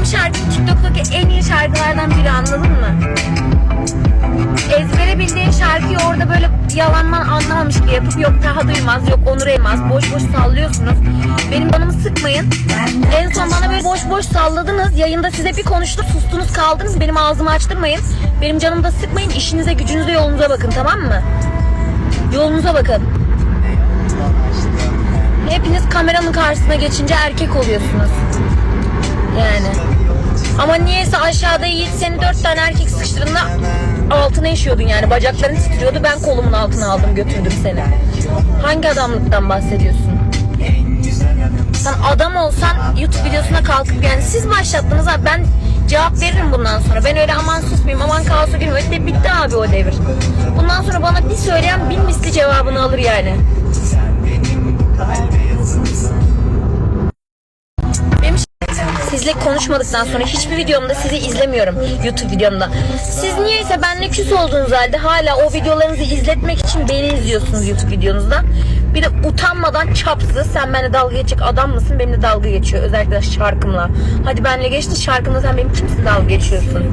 Benim şarkım TikTok'taki en iyi şarkılardan biri anladın mı? Ezbere bildiğin şarkıyı orada böyle yalandan anlamamış gibi yapıp yok Taha Duymaz, yok Onur Elmas boş boş sallıyorsunuz. Benim canımı sıkmayın. En son bana böyle boş boş salladınız. Yayında size bir konuştum sustunuz kaldınız. Benim ağzımı açtırmayın. Benim canımı da sıkmayın. İşinize gücünüze yolunuza bakın tamam mı? Yolunuza bakın. Hepiniz kameranın karşısına geçince erkek oluyorsunuz. Yani. Ama niyeyse aşağıda Yiğit seni dört tane erkek sıkıştırdığında altına işiyordun yani. Bacakların titriyordu. Ben kolumun altına aldım götürdüm seni. Hangi adamlıktan bahsediyorsun? Sen adam olsan YouTube videosuna kalkıp yani siz başlattınız abi ben cevap veririm bundan sonra. Ben öyle aman susmayayım aman kaosa girme. De bitti abi o devir. Bundan sonra bana bir söyleyen bin misli cevabını alır yani. Sizle konuşmadıktan sonra hiçbir videomda sizi izlemiyorum YouTube videomda. Siz niyeyse benimle küs olduğunuz halde hala o videolarınızı izletmek için beni izliyorsunuz YouTube videonuzda. Bir de utanmadan çapsız sen benimle dalga geçecek adam mısın benimle dalga geçiyor özellikle şarkımla. Hadi benimle geçti şarkımla sen benim kimsin dalga geçiyorsun.